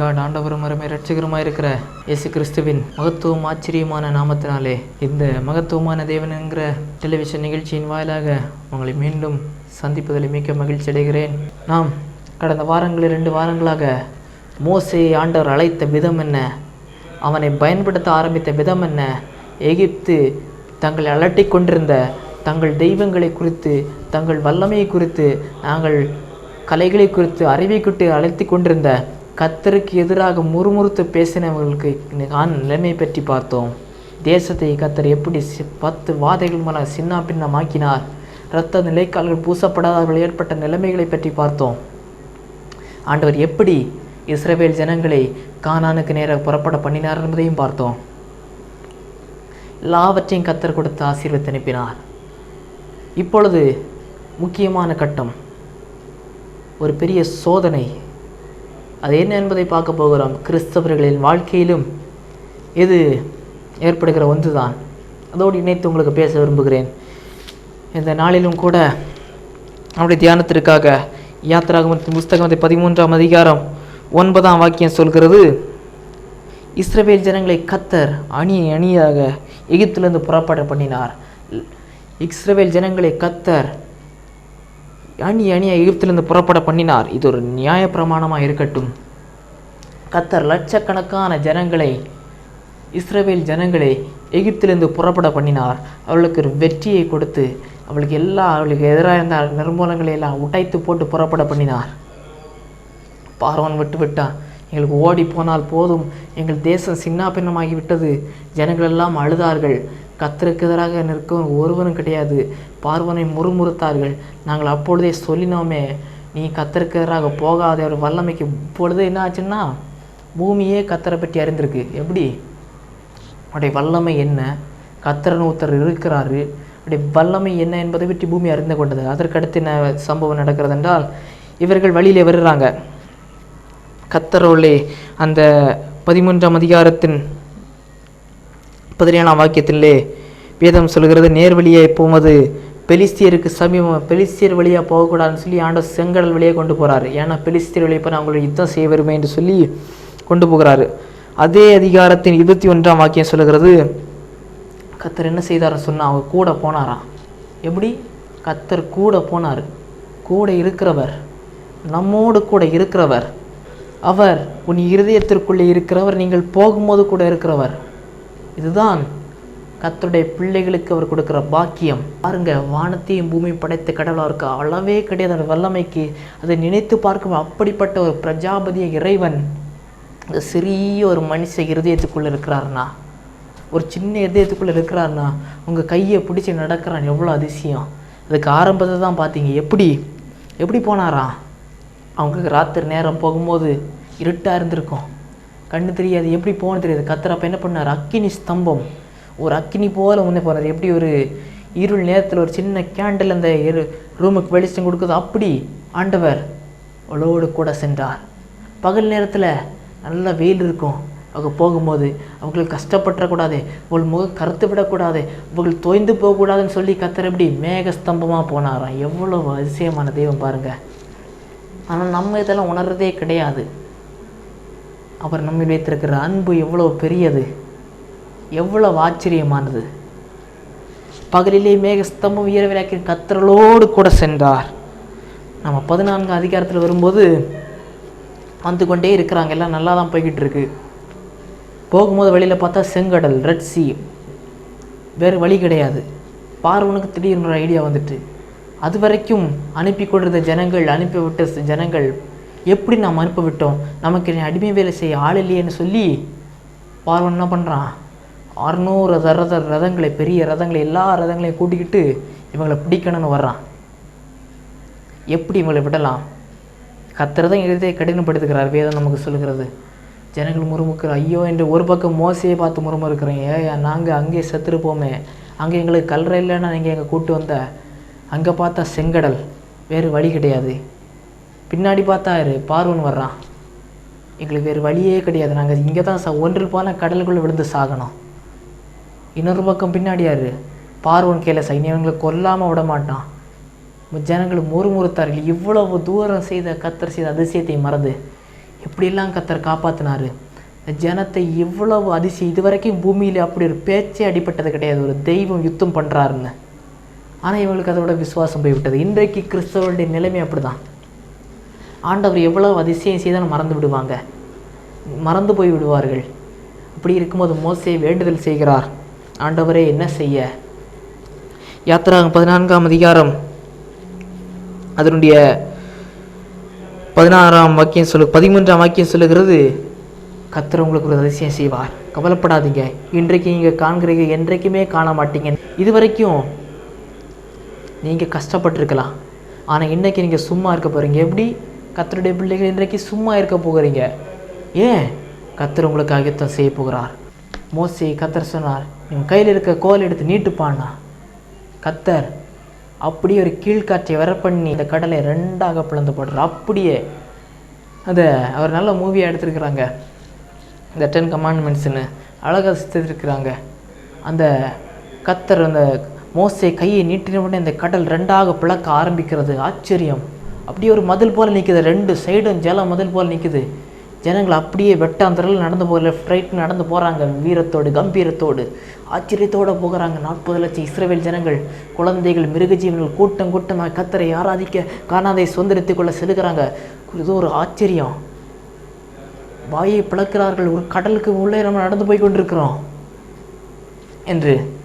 God ஆண்டவரும் அருமை ரட்சகருமாக இருக்கிற இயேசு கிறிஸ்துவின் மகத்துவம் ஆச்சரியமான நாமத்தினாலே இந்த மகத்துவமான தேவன் என்கிற டெலிவிஷன் நிகழ்ச்சியின் வாயிலாக உங்களை மீண்டும் சந்திப்பதில் மிக்க மகிழ்ச்சி அடைகிறேன். நாம் கடந்த வாரங்களில் ரெண்டு வாரங்களாக மோசையை ஆண்டவர் அழைத்த விதம் என்ன அவனை பயன்படுத்த ஆரம்பித்த விதம் என்ன எகிப்து தங்களை அலட்டி கொண்டிருந்த தங்கள் தெய்வங்களை குறித்து தங்கள் வல்லமையை குறித்து நாங்கள் கலைகளை குறித்து அறிவை குறித்து அழைத்து கொண்டிருந்த கத்தருக்கு எதிராக முறுமுறுத்து பேசினவர்களுக்கு நான் நிலைமை பற்றி பார்த்தோம். தேசத்தை கத்தர் எப்படி சி- பத்து வாதைகள் மூலம் சின்ன பின்னமாக்கினார். இரத்த நிலைக்கால்கள் பூசப்படாதவர்கள் ஏற்பட்ட நிலைமைகளை பற்றி பார்த்தோம். ஆண்டவர் எப்படி இஸ்ரவேல் ஜனங்களை கானானுக்கு நேராக புறப்பட பண்ணினார் என்பதையும் பார்த்தோம். எல்லாவற்றையும் கத்தர் கொடுத்து ஆசீர்வத்தை அனுப்பினார். இப்பொழுது முக்கியமான கட்டம். ஒரு பெரிய சோதனை. அது என்ன என்பதை பார்க்க போகிறோம். கிறிஸ்தவர்களின் வாழ்க்கையிலும் இது ஏற்படுகிற ஒன்று தான் அதோடு இணைத்து உங்களுக்கு பேச விரும்புகிறேன். இந்த நாளிலும் கூட நம்முடைய தியானத்திற்காக யாத்திராகமத்தின் புஸ்தகம் பதிமூன்றாம் அதிகாரம் ஒன்பதாம் வாக்கியம் சொல்கிறது இஸ்ரவேல் ஜனங்களை கத்தர் அணி அணியாக எகிப்திலிருந்து புறப்பட பண்ணினார். இஸ்ரவேல் ஜனங்களை கத்தர் அணி அணியை எகிப்திலிருந்து புறப்பட பண்ணினார். இது ஒரு நியாயப்பிரமாணமாக இருக்கட்டும். கத்தர் லட்சக்கணக்கான ஜனங்களை இஸ்ரேவேல் ஜனங்களை எகிப்திலிருந்து புறப்பட பண்ணினார். அவளுக்கு ஒரு வெற்றியை கொடுத்து அவளுக்கு எல்லா அவளுக்கு எதிராக இருந்த நிர்மூலங்களை எல்லாம் உடைத்து போட்டு புறப்பட பண்ணினார். பார்வன் விட்டு விட்டான். எங்களுக்கு ஓடி போனால் போதும். எங்கள் தேசம் சின்னாபின்னமாகி விட்டது ஜனங்கள் எல்லாம் அழுதார்கள். கத்தருக்கு எதிராக நிற்க ஒருவனும் கிடையாது. பார்வனை முறுமுறுத்தார்கள். நாங்கள் அப்பொழுதே சொல்லினோமே நீ கத்தருக்கு போகாத ஒரு வல்லமைக்கு இப்பொழுது என்ன ஆச்சுன்னா பூமியே கத்தரை பற்றி அறிந்திருக்கு. எப்படி? அவருடைய வல்லமை என்ன? கத்தரன் ஒருத்தர் இருக்கிறாரு. அவருடைய வல்லமை என்ன என்பதை பற்றி பூமி அறிந்து கொண்டது. அதற்கடுத்து என்ன சம்பவம் நடக்கிறது என்றால் இவர்கள் வழியிலே வருகிறாங்க. கத்தரோலே அந்த பதிமூன்றாம் அதிகாரத்தின் பதினேழாம் வாக்கியத்திலே வேதம் சொல்கிறது நேர்வழியே போவது பெலிஸ்தியருக்கு சமீபம் பெலிஸ்தியர் வழியாக போகக்கூடாதுன்னு சொல்லி ஆண்டவர் செங்கடல் வழியாக கொண்டு போகிறாரு ஏன்னா பெலிஸ்தியர் வழியை போய் அவங்களை யுத்தம் செய்ய வருமே என்று சொல்லி கொண்டு போகிறாரு. அதே அதிகாரத்தின் இருபத்தி ஒன்றாம் வாக்கியம் சொல்லுகிறது கத்தர் என்ன செய்தார்னு சொன்னால் அவங்க கூட போனாராம் எப்படி? கத்தர் கூட போனார். கூட இருக்கிறவர். நம்மோடு கூட இருக்கிறவர். அவர் உன் இருதயத்திற்குள்ளே இருக்கிறவர் நீங்கள் போகும்போது கூட இருக்கிறவர். இதுதான் கத்தருடைய பிள்ளைகளுக்கு அவர் கொடுக்குற பாக்கியம். பாருங்க வானத்தையும் பூமி படைத்த கடவுளாக இருக்க அளவே கிடையாது. அந்த வல்லமைக்கு அதை நினைத்து பார்க்கும் அப்படிப்பட்ட ஒரு பிரஜாபதிய இறைவன் இந்த சிறிய ஒரு மனுஷ இருதயத்துக்குள்ளே இருக்கிறாருண்ணா. ஒரு சின்ன இதயத்துக்குள்ளே இருக்கிறாருண்ணா. உங்கள் கையை பிடிச்சி நடக்கிறான் எவ்வளோ அதிசயம். அதுக்கு ஆரம்பத்தை தான் பார்த்தீங்க. எப்படி? எப்படி போனாரா? அவங்களுக்கு ராத்திரி நேரம் போகும்போது இருட்டாக இருந்திருக்கும். கண்ணு தெரியாது. எப்படி போகணும் தெரியாது. கத்துறப்ப என்ன பண்ணார்? அக்கினி ஸ்தம்பம். ஒரு அக்னி போல் முன்னே போனார் எப்படி ஒரு இருள் நேரத்தில் ஒரு சின்ன கேண்டில் அந்த இரு ரூமுக்கு வெளிச்சம் கொடுக்குது அப்படி ஆண்டவர் அவளோடு கூட சென்றார். பகல் நேரத்தில் நல்ல வெயில் இருக்கும். அவங்க போகும்போது அவங்களுக்கு கஷ்டப்பட்டுறக்கூடாது அவள் முகம் கருத்து விடக்கூடாது அவர்கள் தோய்ந்து போகக்கூடாதுன்னு சொல்லி கத்துற எப்படி மேக ஸ்தம்பமாக போனாராம். எவ்வளோ அதிசயமான தெய்வம் பாருங்கள் ஆனால் நம்ம இதெல்லாம் உணர்றதே கிடையாது. அவர் நம்ம வைத்திருக்கிற அன்பு எவ்வளோ பெரியது. எவ்வளவு ஆச்சரியமானது. பகலிலே மேகஸ்தம்பம் ஸ்தம்பம் கத்திரலோடு கூட சென்றார். நம்ம பதினான்கு அதிகாரத்தில் வரும்போது வந்து கொண்டே இருக்கிறாங்க. எல்லாம் நல்லா தான் போய்கிட்டு இருக்கு. போகும்போது வழியில் பார்த்தா செங்கடல் ரெட் சி. வேறு வழி கிடையாது. பார்வனுக்கு திடீர்னு ஒரு ஐடியா வந்துட்டு அது வரைக்கும் அனுப்பி கொண்டிருந்த ஜனங்கள் அனுப்பிவிட்ட ஜனங்கள் எப்படி நாம் அனுப்பி விட்டோம்? நமக்கு அடிமை வேலை செய்ய ஆள் இல்லையேன்னு சொல்லி பார்வன் என்ன பண்ணுறான் அறுநூறு ரத ரதங்களை பெரிய ரதங்களை எல்லா ரதங்களையும் கூட்டிக்கிட்டு இவங்களை பிடிக்கணும்னு வர்றான். எப்படி இவங்களை விடலாம்? கத்துறதான் எழுதியை கடினப்படுத்துகிறார் வேதம் நமக்கு சொல்கிறது ஜனங்கள் முறுமுக்கிற ஐயோ என்று ஒரு பக்கம் மோசையை பார்த்து முறுமுறுக்கிறேன் ஏயா நாங்கள் அங்கே செத்துருப்போமே. அங்கே எங்களுக்கு கல்ற இல்லைன்னா நீங்கள் எங்கள் கூட்டு வந்த? அங்கே பார்த்தா செங்கடல் வேறு வழி கிடையாது. பின்னாடி பார்த்தா பார்வன் வர்றான். எங்களுக்கு வேறு வழியே கிடையாது. நாங்கள் இங்கே தான் ச ஒன்றில் போனால் கடலுக்குள்ளே விழுந்து சாகணும். இன்னொரு பக்கம் பின்னாடி யார்? பார்வன் கேல சைனியவங்களை கொல்லாமல் விட மாட்டான் ஜனங்கள் முறுமுறுத்தார்கள். இவ்வளவு தூரம் செய்த கத்தர் செய்த அதிசயத்தை மறந்து எப்படியெல்லாம் கத்தர் காப்பாற்றினாரு ஜனத்தை இவ்வளவு அதிசயம் இதுவரைக்கும் பூமியில் அப்படி ஒரு பேச்சே அடிப்பட்டது கிடையாது. ஒரு தெய்வம் யுத்தம் பண்ணுறாருன்னு ஆனால் இவங்களுக்கு அதோட விசுவாசம் போய்விட்டது. இன்றைக்கு கிறிஸ்தவருடைய நிலைமை அப்படிதான். ஆண்டவர் எவ்வளவு அதிசயம் செய்தாலும் மறந்து விடுவாங்க. மறந்து போய் விடுவார்கள். அப்படி இருக்கும்போது மோசே வேண்டுதல் செய்கிறார். ஆண்டவரே என்ன செய்ய? யாத்திராகம் பதினான்காம் அதிகாரம். அதனுடைய பதினாறாம் வாக்கியம் சொல்லு பதிமூன்றாம் வாக்கியம் சொல்லுகிறது கத்தர் உங்களுக்கு ஒரு அதிசயம் செய்வார். கவலைப்படாதீங்க. இன்றைக்கு நீங்கள் காண்கிறீங்க என்றைக்குமே காண மாட்டீங்க இதுவரைக்கும் நீங்கள் கஷ்டப்பட்டிருக்கலாம். ஆனால் இன்றைக்கி நீங்கள் சும்மா இருக்க போகிறீங்க எப்படி? கத்தருடைய பிள்ளைகள் இன்றைக்கு சும்மா இருக்க போகிறீங்க. ஏன்? கத்தர் உங்களுக்கு ஆயத்தம் செய்ய போகிறார். மோசியை கத்தர் சொன்னார் இவன் கையில் இருக்க கோல் எடுத்து நீட்டுப்பானா கத்தர் அப்படியே ஒரு கீழ்காற்றை வர பண்ணி இந்த கடலை ரெண்டாக பிளந்து போடுறார். அப்படியே அதை அவர் நல்ல மூவியாக எடுத்திருக்கிறாங்க. இந்த டென் கமாண்ட்மெண்ட்ஸ்னு அழகாக சித்திருக்கிறாங்க அந்த கத்தர் அந்த மோசை கையை நீட்டின உடனே இந்த கடல் ரெண்டாக பிளக்க ஆரம்பிக்கிறது. ஆச்சரியம். அப்படியே ஒரு மதில் போல் நிற்குது ரெண்டு சைடும் ஜலம் மதில் போல் நிற்குது ஜனங்கள் அப்படியே வெட்டாந்தரில் நடந்து போக லெஃப்ட் ரைட் நடந்து போகிறாங்க வீரத்தோடு கம்பீரத்தோடு. ஆச்சரியத்தோடு போகிறாங்க. நாற்பது லட்சம் இஸ்ரேல் ஜனங்கள் குழந்தைகள் மிருகஜீவன்கள் கூட்டம் கூட்டமாக கத்தரை ஆராதிக்க காணாதை சுதந்திரத்தை கொள்ள செலுகிறாங்க. இது ஒரு ஆச்சரியம். வாயை பிளக்கிறார்கள். ஒரு கடலுக்கு உள்ளே நம்ம நடந்து போய் கொண்டிருக்கிறோம். என்று.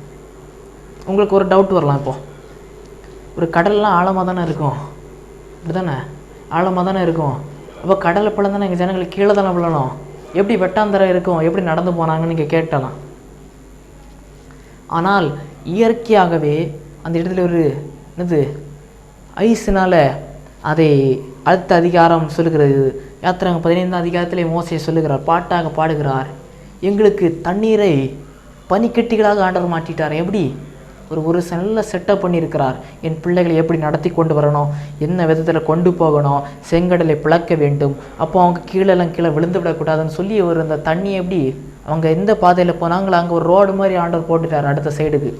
உங்களுக்கு ஒரு டவுட் வரலாம் இப்போ. ஒரு கடல்லாம் ஆழமாக தானே இருக்கும்? இப்படி தானே ஆழமாக தானே இருக்கும்? அப்போ கடலை பிளந்தானே எங்கள் ஜனங்களுக்கு கீழே தானே விழணும்? எப்படி வெட்டாந்தரம் இருக்கும்? எப்படி நடந்து போனாங்கன்னு நீங்கள் கேட்டலாம். ஆனால் இயற்கையாகவே அந்த இடத்துல ஒரு என்னது ஐஸினால் அதை அடுத்த அதிகாரம் சொல்லுகிறது. யாத்திராங்க பதினைந்தாம் அதிகாரத்திலே மோசையை சொல்லுகிறார் பாட்டாக பாடுகிறார். எங்களுக்கு தண்ணீரை பனிக்கட்டிகளாக ஆண்டவர் மாட்டிட்டார் எப்படி? ஒரு ஒரு நல்ல செட்டப் பண்ணியிருக்கிறார். என் பிள்ளைகளை எப்படி நடத்தி கொண்டு வரணும்? என்ன விதத்தில் கொண்டு போகணும்? செங்கடலை பிளக்க வேண்டும். அப்போ அவங்க கீழெல்லாம் கீழே விழுந்து விடக்கூடாதுன்னு சொல்லி ஒரு அந்த தண்ணி எப்படி அவங்க எந்த பாதையில் போனாங்களோ அங்கே ஒரு ரோடு மாதிரி ஆண்டவர் போட்டுட்டார் அடுத்த சைடுக்கு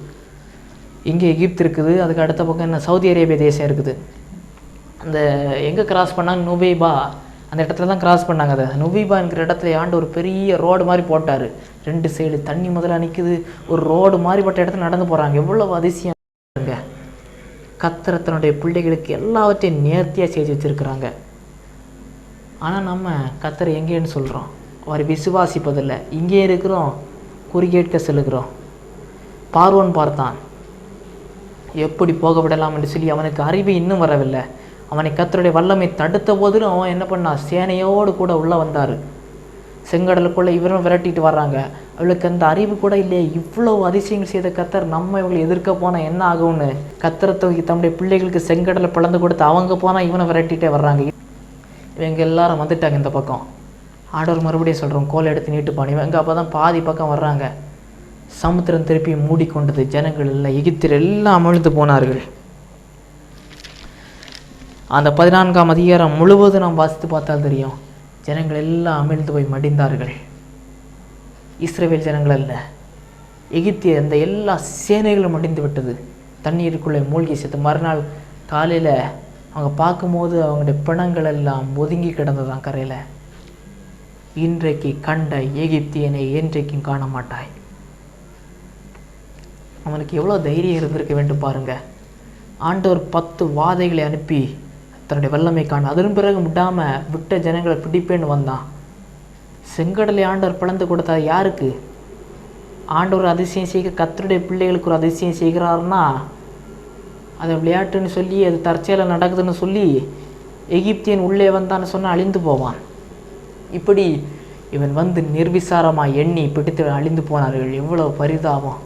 இங்கே எகிப்து இருக்குது அதுக்கு அடுத்த பக்கம் என்ன? சவுதி அரேபியா தேசம் இருக்குது. அந்த எங்கே கிராஸ் பண்ணாங்க? நுபேபா. அந்த இடத்துல தான் கிராஸ் பண்ணாங்க அதை. நுவிபாங்கிற இடத்துல ஆண்டு ஒரு பெரிய ரோடு மாதிரி போட்டார். ரெண்டு சைடு தண்ணி முதல்ல நிற்குது ஒரு ரோடு மாதிரிப்பட்ட இடத்துல நடந்து போகிறாங்க எவ்வளோ அதிசயம் பாருங்க. கர்த்தர் தன்னுடைய பிள்ளைகளுக்கு எல்லாவற்றையும் நேர்த்தியாக செய்து வச்சுருக்குறாங்க. ஆனால் நம்ம கத்தரை எங்கேன்னு சொல்கிறோம் அவர் விசுவாசிப்பதில்லை. இங்கே இருக்கிறோம் குறிகேட்க செல்லுகிறோம். பார்வன் பார்த்தான். எப்படி போக விடலாம் என்று சொல்லி அவனுக்கு அறிவு இன்னும் வரவில்லை. அவனை கத்தருடைய வல்லமை தடுத்த போதிலும் அவன் என்ன பண்ணான் சேனையோடு கூட உள்ளே வந்தார். செங்கடலுக்குள்ளே இவரும் விரட்டிட்டு வர்றாங்க. அவளுக்கு அந்த அறிவு கூட இல்லையே. இவ்வளோ அதிசயங்கள் செய்த கத்தர் நம்ம இவங்களை எதிர்க்க போனால் என்ன ஆகும்னு? கத்தரை தூக்கி தம்முடைய பிள்ளைகளுக்கு செங்கடலை பிளந்து கொடுத்து அவங்க போனால் இவனை விரட்டிகிட்டே வர்றாங்க. இவங்க எல்லாரும் வந்துட்டாங்க இந்த பக்கம். ஆடவர் மறுபடியும் சொல்கிறோம் கோலை எடுத்து நீட்டுப்பான். இவங்க அப்போ தான் பாதி பக்கம் வர்றாங்க. சமுத்திரம் திருப்பி மூடிக்கொண்டது ஜனங்கள் எல்லாம் எகிப்தியர் எல்லாம் அமிழ்ந்து போனார்கள். அந்த பதினான்காம் அதிகாரம் முழுவதும் நாம் வாசித்து பார்த்தால் தெரியும். ஜனங்கள் எல்லாம் அமிழ்ந்து போய் மடிந்தார்கள். இஸ்ரேவேல் ஜனங்கள் அல்ல. எகிப்திய அந்த எல்லா சேனைகளும் மடிந்து விட்டது. தண்ணீருக்குள்ளே மூழ்கி செத்து மறுநாள் காலையில் அவங்க பார்க்கும்போது அவங்களுடைய பிணங்கள் எல்லாம் ஒதுங்கி கிடந்ததான் கரையில். இன்றைக்கு கண்ட எகிப்தியனை என்றைக்கும் காண மாட்டாய். அவனுக்கு எவ்வளோ தைரியம் இருந்திருக்க வேண்டும் பாருங்கள் ஆண்டவர் பத்து வாதைகளை அனுப்பி தன்னுடைய வல்லமை காண. அதன் பிறகு விடாமல் விட்ட ஜனங்களை பிடிப்பேன்னு வந்தான். செங்கடலை ஆண்டவர் பிளந்து கொடுத்தா யாருக்கு? ஆண்டவர் அதிசயம் செய்க கத்தருடைய பிள்ளைகளுக்கு ஒரு அதிசயம் செய்கிறாருன்னா அதை விளையாட்டுன்னு சொல்லி அது தற்செயலில் நடக்குதுன்னு சொல்லி எகிப்தியன் உள்ளே வந்தான்னு சொன்னால் அழிந்து போவான். இப்படி இவன் வந்து நிர்விசாரமாக எண்ணி பிடித்து அழிந்து போனார்கள். எவ்வளோ பரிதாபம்.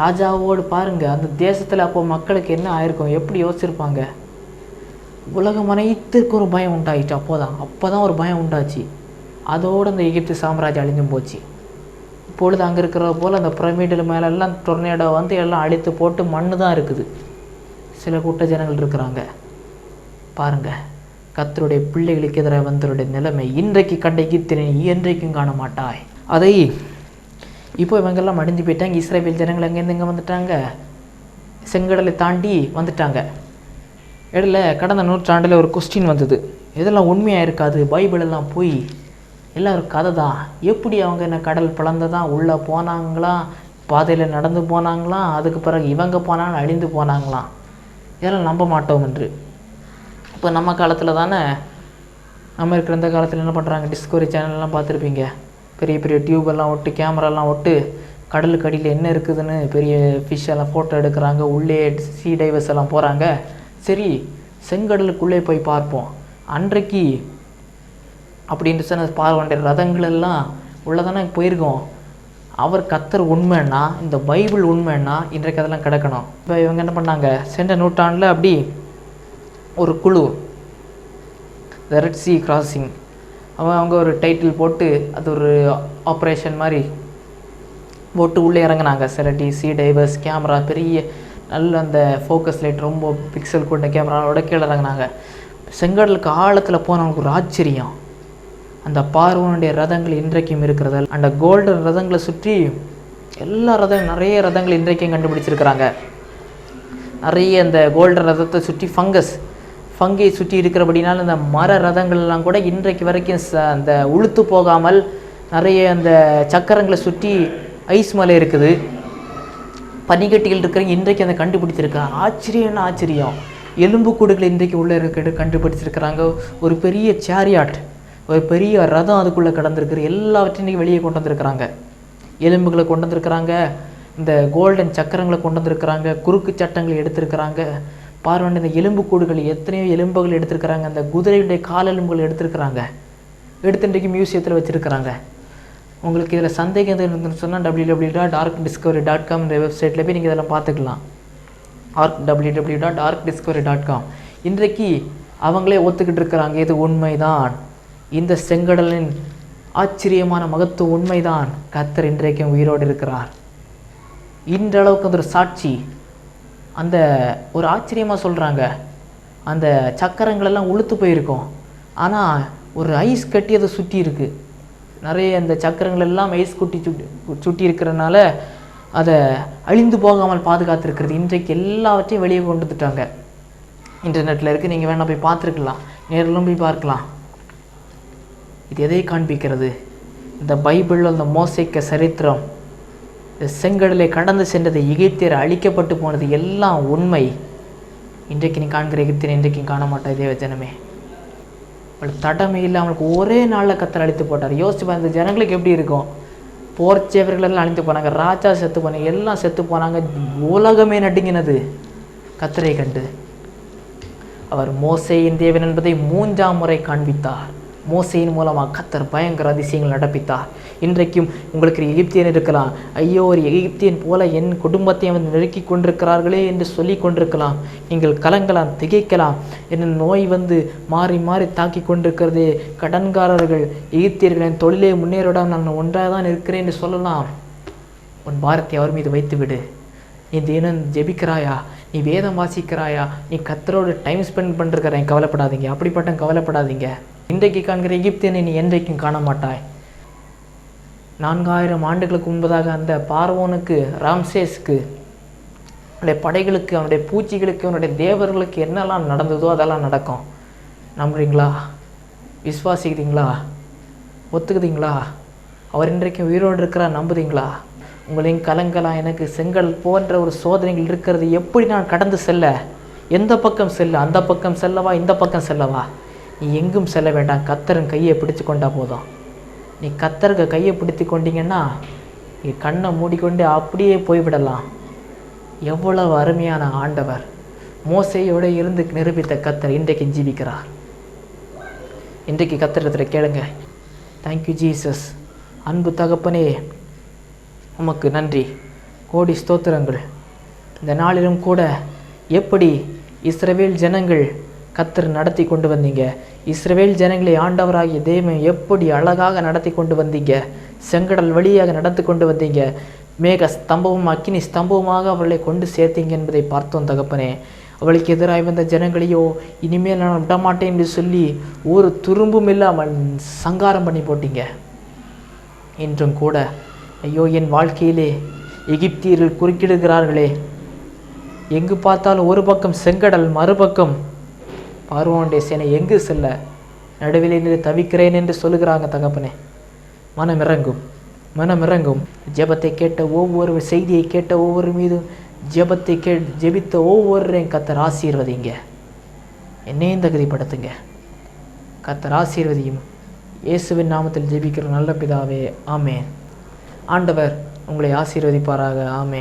ராஜாவோடு பாருங்கள் அந்த தேசத்தில் அப்போ மக்களுக்கு என்ன ஆயிருக்கும்? எப்படி யோசிச்சிருப்பாங்க? உலகம் அனைத்திற்கு ஒரு பயம் உண்டாயிடுச்சு அப்போதான் அப்போ தான் ஒரு பயம் உண்டாச்சு. அதோடு அந்த எகிப்து சாம்ராஜ்யம் அழிஞ்சும் போச்சு. இப்பொழுது அங்கே இருக்கிற போல் அந்த பிரமிடில் மேலெல்லாம் டொர்னேடோ வந்து எல்லாம் அழித்து போட்டு மண்ணு தான் இருக்குது. சில கூட்ட ஜனங்கள் இருக்கிறாங்க. பாருங்கள் கத்தருடைய பிள்ளைகளுக்கு எதிராக வந்தவருடைய நிலைமை இன்றைக்கு கண்டைக்கு எகிப்தினை என்றைக்கும் காண மாட்டாய். அதை இப்போ இவங்கெல்லாம் அடிஞ்சு போயிட்டாங்க. இஸ்ரேல் ஜனங்கள் அங்கேருந்து இங்கே வந்துட்டாங்க. செங்கடலை தாண்டி வந்துட்டாங்க. இடையில கடந்த நூற்றாண்டில் ஒரு கொஸ்டின் வந்தது. இதெல்லாம் உண்மையாக இருக்காது? பைபிள் எல்லாம் போய் எல்லாம் ஒரு கதை தான் எப்படி அவங்க என்ன கடல் பிளந்ததான் உள்ளே போனாங்களாம் பாதையில் நடந்து போனாங்களாம் அதுக்கு பிறகு இவங்க போனாலும் அழிந்து போனாங்களாம் இதெல்லாம் நம்ப மாட்டோம் என்று. இப்போ நம்ம காலத்தில் தானே நம்ம இருக்கிற இந்த காலத்தில் என்ன பண்ணுறாங்க டிஸ்கவரி சேனல்லாம் பார்த்துருப்பீங்க. பெரிய பெரிய டியூபெல்லாம் ஒட்டு விட்டு கேமராலாம் ஒட்டு கடலுக்கு அடியில் என்ன இருக்குதுன்னு பெரிய ஃபிஷ்ஷெல்லாம் ஃபோட்டோ எடுக்கிறாங்க. உள்ளே சீ டைவர்ஸ் எல்லாம் போகிறாங்க சரி செங்கடலுக்குள்ளே போய் பார்ப்போம். அன்றைக்கு அப்படின்ட்டு சொன்ன பார்வண்ட ரதங்கள் எல்லாம் உள்ளதானே போயிருக்கோம். அவர் கத்தர் உண்மைன்னா இந்த பைபிள் உண்மைன்னா இன்றைக்கு அதெல்லாம் கிடக்கணும். இப்போ இவங்க என்ன பண்ணாங்க? சென்ற நூற்றாண்டில் அப்படி ஒரு குழு த ரெட் சி கிராசிங் அவன் அவங்க ஒரு டைட்டில் போட்டு அது ஒரு ஆப்ரேஷன் மாதிரி போட்டு உள்ளே இறங்குனாங்க. சில சி டைவர்ஸ் கேமரா பெரிய நல்ல அந்த ஃபோக்கஸ் லைட் ரொம்ப பிக்சல் கொண்ட கேமராவோட கீழே இறங்குனாங்க. செங்கடலுக்கு ஆழத்தில் போனவங்களுக்கு ஒரு ஆச்சரியம். அந்த பார்வனுடைய ரதங்கள் இன்றைக்கும் இருக்கிறது. அந்த கோல்டன் ரதங்களை சுற்றி எல்லா ரதம் நிறைய ரதங்கள் இன்றைக்கும் கண்டுபிடிச்சிருக்கிறாங்க. நிறைய அந்த கோல்டன் ரதத்தை சுற்றி ஃபங்கஸ் ஃபங்கை சுற்றி இருக்கிறபடினால இந்த மர ரதங்கள் எல்லாம் கூட இன்றைக்கு வரைக்கும் ச- அந்த உளுத்து போகாமல் நிறைய அந்த சக்கரங்களை சுற்றி ஐஸ் மலை இருக்குது. பனிக்கட்டிகள் இருக்கிற இன்றைக்கு அதை கண்டுபிடிச்சிருக்காங்க ஆச்சரியம்னா ஆச்சரியம். எலும்பு கூடுகள் இன்றைக்கு உள்ளே இருக்க கண்டுபிடிச்சிருக்கிறாங்க ஒரு பெரிய சேரியாட் ஒரு பெரிய ரதம் அதுக்குள்ளே கடந்திருக்கிற எல்லாவற்றையும் இன்றைக்கி வெளியே கொண்டு வந்திருக்கிறாங்க. எலும்புகளை கொண்டு வந்திருக்கிறாங்க. இந்த கோல்டன் சக்கரங்களை கொண்டு வந்திருக்கிறாங்க. குறுக்கு சட்டங்களை எடுத்திருக்கிறாங்க. பார்வன் இந்த எலும்பு கூடுகள் எத்தனையோ எலும்புகள் எடுத்திருக்கிறாங்க. அந்த குதிரையுடைய காலெலும்புகள் எடுத்திருக்கிறாங்க. எடுத்து இன்றைக்கு மியூசியத்தில் வச்சுருக்கிறாங்க. உங்களுக்கு இதில் சந்தேகம் எதுவும் இருந்துன்னு சொன்னால் W W dot dark discovery dot காம்ன்ற வெப்சைட்டில் போய் நீங்கள் இதெல்லாம் பார்த்துக்கலாம். Arc W W dot dark discovery dot com இன்றைக்கு அவங்களே ஒத்துக்கிட்டு இருக்கிறாங்க. இது உண்மைதான். இந்த செங்கடலின் ஆச்சரியமான மகத்துவ உண்மைதான். கத்தர் இன்றைக்கும் உயிரோடு இருக்கிறார். இன்றளவுக்கு அந்த ஒரு சாட்சி. அந்த ஒரு ஆச்சரியமாக சொல்கிறாங்க அந்த சக்கரங்களெல்லாம் உளுத்து போயிருக்கும். ஆனால் ஒரு ஐஸ் கட்டி அதை சுற்றி இருக்குது நிறைய இந்த சக்கரங்கள் எல்லாம் ஐஸ் குட்டி சுட்டி சுட்டி இருக்கிறனால அதை அழிந்து போகாமல் பாதுகாத்திருக்கிறது. இன்றைக்கு எல்லாவற்றையும் வெளியே கொண்டு வந்துட்டாங்க. இன்டர்நெட்டில் இருக்குது நீங்கள் வேணால் போய் பார்த்துருக்கலாம். நேரிலும் போய் பார்க்கலாம். இது எதை காண்பிக்கிறது? இந்த பைபிளில் அந்த மோசைக்க சரித்திரம். இந்த செங்கடலை கடந்து சென்றது எகிப்தியர் அழிக்கப்பட்டு போனது எல்லாம் உண்மை. இன்றைக்கு நீ காண்கிற எகிப்தியர் இன்றைக்கு காண மாட்டேன் இதே வச்சனமே அவள் தடமே அவளுக்கு ஒரே நாளில் கத்தர் அழித்து போட்டார். யோசிச்சு பார்த்து ஜனங்களுக்கு எப்படி இருக்கும்? போர்ச்சேவர்கள் எல்லாம் அழித்து போனாங்க. ராஜா செத்து போனாங்க எல்லாம் செத்து போனாங்க. உலகமே நடுங்கினது. கத்தரை கண்டு. அவர் மோசையின் தேவன் என்பதை மூன்றாம் முறை காண்பித்தார். மோசையின் மூலமாக கத்தர் பயங்கர அதிசயங்கள் நடப்பித்தார். இன்றைக்கும் உங்களுக்கு ஒரு எகிப்தியன் இருக்கலாம். ஐயோ ஒரு எகிப்தியன் போல என் குடும்பத்தை வந்து நெருக்கி கொண்டிருக்கிறார்களே என்று சொல்லி கொண்டிருக்கலாம். நீங்கள் கலங்கலாம் திகைக்கலாம். என்ன நோய் வந்து மாறி மாறி தாக்கி கொண்டிருக்கிறது. கடன்காரர்கள் எகிப்தியர்களின் தொழிலே முன்னேறிடாமல் நான் ஒன்றாக தான் இருக்கிறேன் என்று சொல்லலாம். உன் பாரத்தை அவர் மீது வைத்து விடு நீ தினம் ஜெபிக்கிறாயா? நீ வேதம் வாசிக்கிறாயா? நீ கத்தரோட டைம் ஸ்பெண்ட் பண்ணிருக்கிறேன் கவலைப்படாதீங்க. அப்படிப்பட்ட கவலைப்படாதீங்க. இன்றைக்கு காண்கிற எகிப்தியனை நீ என்றைக்கும் காண மாட்டாய் நான்காயிரம் ஆண்டுகளுக்கு முன்பதாக அந்த பார்வோனுக்கு ராம்சேஸ்க்கு அவனுடைய படைகளுக்கு அவனுடைய பூச்சிகளுக்கு அவனுடைய தேவர்களுக்கு என்னெல்லாம் நடந்ததோ அதெல்லாம் நடக்கும். நம்புறீங்களா? விஸ்வாசிக்கிறீங்களா ஒத்துக்குதீங்களா அவர் இன்றைக்கும் உயிரோடு இருக்கிறா நம்புதீங்களா உங்களையும் கலங்கலாம் எனக்கு செங்கல் போன்ற ஒரு சோதனைகள் இருக்கிறது. எப்படி நான் கடந்து செல்ல? எந்த பக்கம் செல்ல? அந்த பக்கம் செல்லவா? இந்த பக்கம் செல்லவா? நீ எங்கும் செல்ல வேண்டாம். கத்தரன் கையை பிடிச்சு கொண்டா போதும். நீ கத்தருக்கு கையை பிடித்து கொண்டீங்கன்னா நீ கண்ணை மூடிக்கொண்டு அப்படியே போய்விடலாம். எவ்வளவு அருமையான ஆண்டவர். மோசையோடு இருந்து நிரூபித்த கத்தர் இன்றைக்கு ஜீவிக்கிறார். இன்றைக்கு கத்திரத்தில் கேளுங்க. தேங்க்யூ ஜீசஸ் அன்பு தகப்பனே உமக்கு நன்றி. கோடி ஸ்தோத்திரங்கள். இந்த நாளிலும் கூட எப்படி இஸ்ரவேல் ஜனங்கள் கத்தர் நடத்தி கொண்டு வந்தீங்க. இஸ்ரவேல் ஜனங்களை ஆண்டவராகிய தெய்வம் எப்படி அழகாக நடத்தி கொண்டு வந்தீங்க. செங்கடல் வழியாக நடத்தி கொண்டு வந்தீங்க. மேக ஸ்தம்பமும் அக்கினி ஸ்தம்பவுமாக அவர்களை கொண்டு சேர்த்தீங்க என்பதை பார்த்தோம் தகப்பனே. அவளுக்கு எதிராக வந்த ஜனங்களையோ இனிமேல் நான் விடமாட்டேன் என்று சொல்லி ஒரு துரும்பும் இல்லாமல் சங்காரம் பண்ணி போட்டீங்க. இன்றும் கூட ஐயோ என் வாழ்க்கையிலே எகிப்தியர்கள் குறுக்கிடுகிறார்களே. எங்கு பார்த்தாலும் ஒரு பக்கம் செங்கடல் மறுபக்கம் பார்வோனுடைய சேனை எங்கு செல்ல? நடுவில் நின்று தவிக்கிறேன் என்று சொல்லுகிறாங்க தகப்பனே. மனம் இறங்கும் மனம் இறங்கும் ஜெபத்தை கேட்ட ஒவ்வொரு செய்தியை கேட்ட ஒவ்வொரு மீதும் ஜெபத்தை கே ஜெபித்த ஒவ்வொருவரையும் கத்தர் ஆசீர்வதிங்க. என்னையும் தகுதிப்படுத்துங்க. கத்தர் ஆசீர்வதியும். இயேசுவின் நாமத்தில் ஜெபிக்கிற நல்ல பிதாவே ஆமே ஆண்டவர் உங்களை ஆசீர்வதிப்பாராக ஆமே